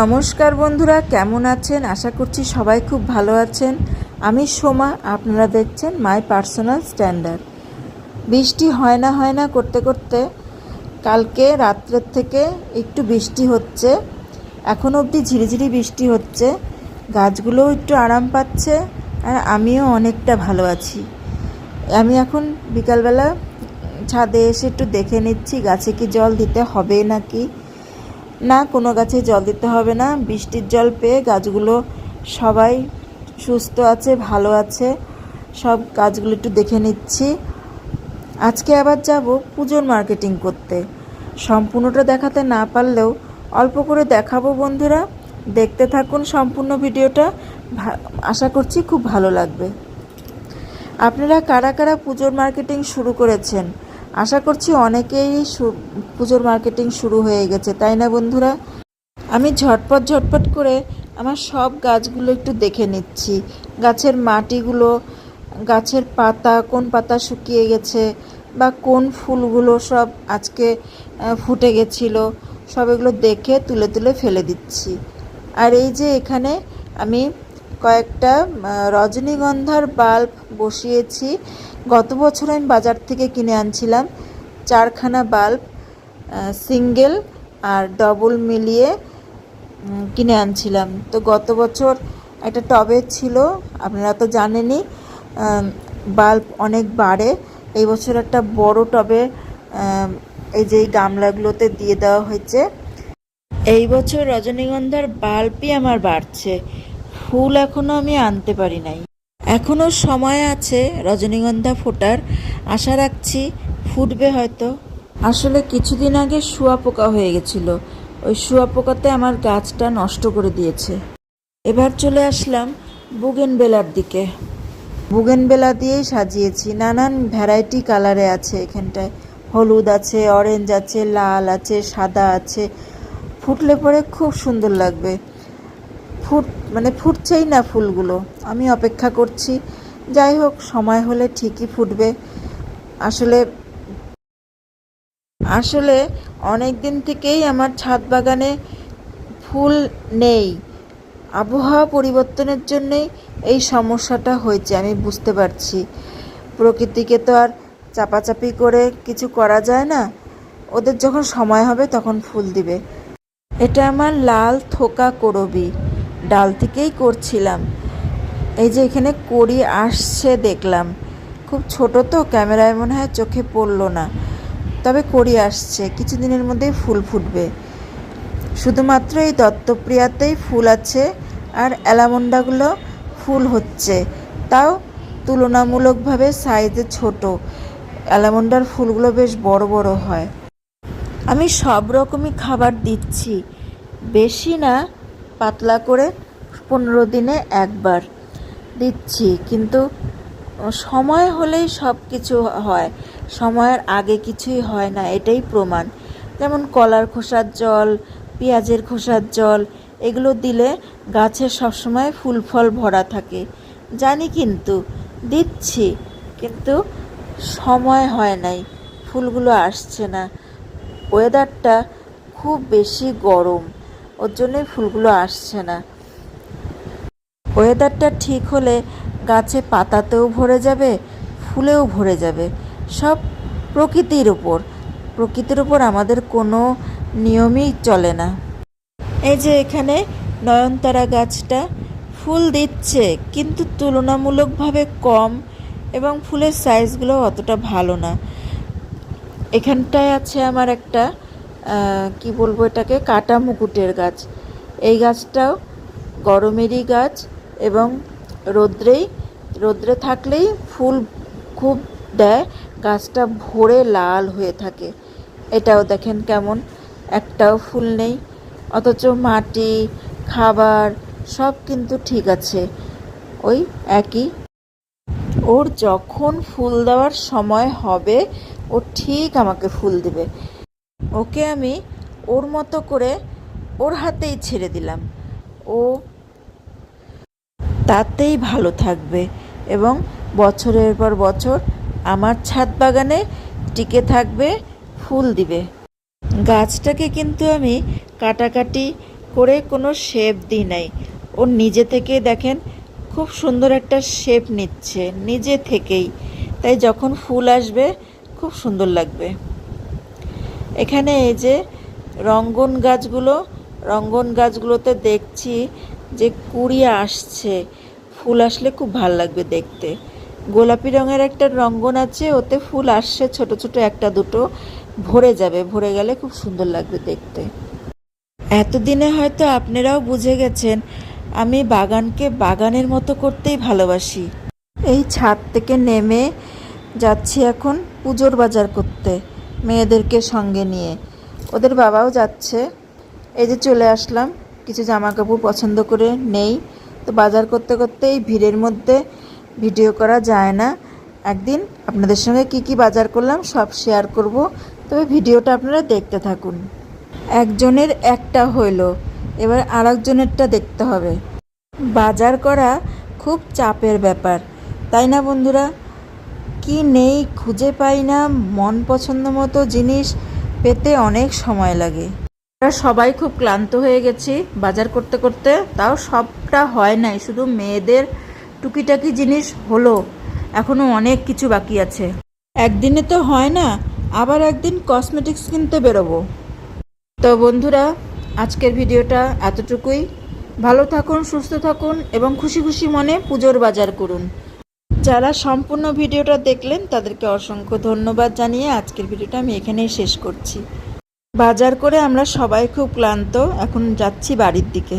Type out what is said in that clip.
নমস্কার বন্ধুরা, কেমন আছেন? আশা করছি সবাই খুব ভালো আছেন। আমি সোমা, আপনারা দেখছেন মাই পার্সোনাল স্ট্যান্ডার্ড। বৃষ্টি হয় না হয় না করতে করতে কালকে রাত্রের থেকে একটু বৃষ্টি হচ্ছে। এখন অবধি ঝিরিঝিরি বৃষ্টি হচ্ছে। গাছগুলোও একটু আরাম পাচ্ছে, আর আমিও অনেকটা ভালো আছি। আমি এখন বিকালবেলা ছাদে এসে একটু দেখে নিচ্ছি, গাছে কি জল দিতে হবে নাকি? না, কোনো গাছে জল দিতে হবে না। বৃষ্টির জল পেয়ে গাছগুলো সবাই সুস্থ আছে, ভালো আছে। সব গাছগুলো একটু দেখে নিচ্ছি। আজকে আবার যাব পুজোর মার্কেটিং করতে। সম্পূর্ণটা দেখাতে না পারলেও অল্প করে দেখাবো বন্ধুরা। দেখতে থাকুন সম্পূর্ণ ভিডিওটা। আশা করছি খুব ভালো লাগবে। আপনারা কারা কারা পুজোর মার্কেটিং শুরু করেছেন? আশা করছি অনেকেই পুজোর মার্কেটিং শুরু হয়ে গেছে, তাই না বন্ধুরা? আমি ঝটপট ঝটপট করে আমার সব গাছগুলো একটু দেখে নিচ্ছি। গাছের মাটিগুলো, গাছের পাতা, কোন পাতা শুকিয়ে গেছে বা কোন ফুলগুলো সব আজকে ফুটে গেছিল, সব এগুলো দেখে তুলে তুলে ফেলে দিচ্ছি। আর এই যে এখানে আমি কয়েকটা রজনীগন্ধার বাল্ব বসিয়েছি। গত বছর আমি বাজার থেকে কিনে আনছিলাম চারখানা বাল্ব সিঙ্গেল আর ডবল মিলিয়ে কিনে আনছিলাম। তো গত বছর একটা টবে ছিল, আপনারা তো জানেনই বাল্ব অনেক বাড়ে। এই বছর একটা বড় টবে এই যে গামলাগুলোতে দিয়ে দেওয়া হয়েছে। এই বছর রজনীগন্ধার বাল্বই আমার বাড়ছে। ফুল এখনও আমি আনতে পারি নাই। এখনও সময় আছে রজনীগন্ধা ফোটার। আশা রাখছি ফুটবে হয়তো। আসলে কিছুদিন আগে শুয়াপোকা হয়ে গেছিল। ওই শুয়াপোকাতে আমার গাছটা নষ্ট করে দিয়েছে। এবার চলে আসলাম বুগেনবেলার দিকে। বুগেনবেলা দিয়েই সাজিয়েছি। নানান ভ্যারাইটি কালারে আছে এখানটায়। হলুদ আছে, অরেঞ্জ আছে, লাল আছে, সাদা আছে। ফুটলে পরে খুব সুন্দর লাগবে। ফুট মানে ফুটছেই না ফুলগুলো। আমি অপেক্ষা করছি। যাই হোক, সময় হলে ঠিকই ফুটবে। আসলে আসলে অনেক দিন থেকেই আমার ছাদ বাগানে ফুল নেই। আবহাওয়া পরিবর্তনের জন্যই এই সমস্যাটা হয়েছে, আমি বুঝতে পারছি। প্রকৃতিকে তো আর চাপাচাপি করে কিছু করা যায় না। ওদের যখন সময় হবে, তখন ফুল দিবে। এটা আমার লাল থোকা করবি। ডাল থেকেই করছিলাম। এই যে এখানে কড়ি আসছে দেখলাম। খুব ছোট তো, ক্যামেরায় মনে হয় চোখে পড়ল না। তবে কড়ি আসছে, কিছুদিনের মধ্যেই ফুল ফুটবে। শুধুমাত্র এই দত্তপ্রিয়াতেই ফুল আছে আর অ্যালামন্ডাগুলো ফুল হচ্ছে। তাও তুলনামূলকভাবে সাইজে ছোট। অ্যালামন্ডার ফুলগুলো বেশ বড় বড় হয়। আমি সব রকমই খাবার দিচ্ছি। বেশি না পাতলা করে পনেরো দিনে একবার দিচ্ছি। কিন্তু সময় হলেই সব কিছু হয়। সময়ের আগে কিছুই হয় না, এটাই প্রমাণ। যেমন কলার খোসার জল, পেঁয়াজের খোসার জল, এগুলো দিলে গাছে সবসময় ফুল ফল ভরা থাকে। জানি কিন্তু, দিচ্ছি, কিন্তু সময় হয় নাই, ফুলগুলো আসছে না। ওয়েদারটা খুব বেশি গরম। ওর জন্যই ফুলগুলো আসছে না। ওয়েদারটা ঠিক হলে গাছে পাতাতেও ভরে যাবে, ফুলেও ভরে যাবে। সব প্রকৃতির উপর। প্রকৃতির উপর আমাদের কোনো নিয়মই চলে না। এই যে এখানে নয়নতারা গাছটা ফুল দিচ্ছে, কিন্তু তুলনামূলকভাবে কম এবং ফুলের সাইজগুলো অতটা ভালো না। এখানটায় আছে আমার একটা কি বলব এটাকে? কাটা মুকুটের গাছ। এই গাছটাও গরমেরই গাছ এবং রোদ্রেই রোদ্রে থাকলেই ফুল খুব দেয়। গাছটা ভরে লাল হয়ে থাকে। এটাও দেখেন কেমন। একটাও ফুল নেই। অথচ মাটি, খাবার সব কিন্তু ঠিক আছে। ওই একই। ওর যখন ফুল দেওয়ার সময় হবে, ও ঠিক আমাকে ফুল দেবে। ওকে আমি ওর মতো করে ওর হাতেই ছেড়ে দিলাম। ও তাতেই ভালো থাকবে এবং বছরের পর বছর আমার ছাদ বাগানে টিকে থাকবে, ফুল দিবে। গাছটাকে কিন্তু আমি কাটাকাটি করে কোনো শেপ দিই নাই। ও নিজে থেকে দেখেন খুব সুন্দর একটা শেপ নিচ্ছে, নিজে থেকেই। তাই যখন ফুল আসবে, খুব সুন্দর লাগবে। এখানে এই যে রঙ্গন গাছগুলো, রঙ্গন গাছগুলোতে দেখছি যে কুড়ি আসছে। ফুল আসলে খুব ভালো লাগবে দেখতে। গোলাপি রঙের একটা রঙ্গন আছে, ওতে ফুল আসছে ছোট ছোট একটা দুটো, ভরে যাবে, ভরে গেলে খুব সুন্দর লাগবে দেখতে। এতদিনে হয়তো আপনারাও বুঝে গেছেন, আমি বাগানকে বাগানের মতো করতেই ভালোবাসি। এই ছাদ থেকে নেমে যাচ্ছি এখন পুজোর বাজার করতে। মেয়েদেরকে সঙ্গে নিয়ে। ওদের বাবাও যাচ্ছে। এই যে চলে আসলাম। কিছু জামা কাপড় পছন্দ করে নেই। তো বাজার করতে করতে এই ভিড়ের মধ্যে ভিডিও করা যায় না। একদিন আপনাদের সঙ্গে কি কি বাজার করলাম সব শেয়ার করব। তবে ভিডিওটা আপনারা দেখতে থাকুন। একজনের একটা হইল। এবার আরেকজনেরটা দেখতে হবে। বাজার করা খুব চাপের ব্যাপার। তাই না বন্ধুরা? কি নেই খুঁজে পাই না, মন পছন্দ মতো জিনিস পেতে অনেক সময় লাগে। আমরা সবাই খুব ক্লান্ত হয়ে গেছি বাজার করতে করতে, তাও সবটা হয় নাই, শুধু মেয়েদের টুকিটাকি জিনিস হলো, এখনও অনেক কিছু বাকি আছে। একদিনে তো হয় না, আবার একদিন কসমেটিক্স কিনতে বেরোবো। তো বন্ধুরা, আজকের ভিডিওটা এতটুকুই। ভালো থাকুন, সুস্থ থাকুন এবং খুশি খুশি মনে পুজোর বাজার করুন। যারা সম্পূর্ণ ভিডিওটা দেখলেন, তাদেরকে অসংখ্য ধন্যবাদ জানিয়ে আজকের ভিডিওটা আমি এখানেই শেষ করছি। বাজার করে আমরা সবাই খুব ক্লান্ত, এখন যাচ্ছি বাড়ির দিকে।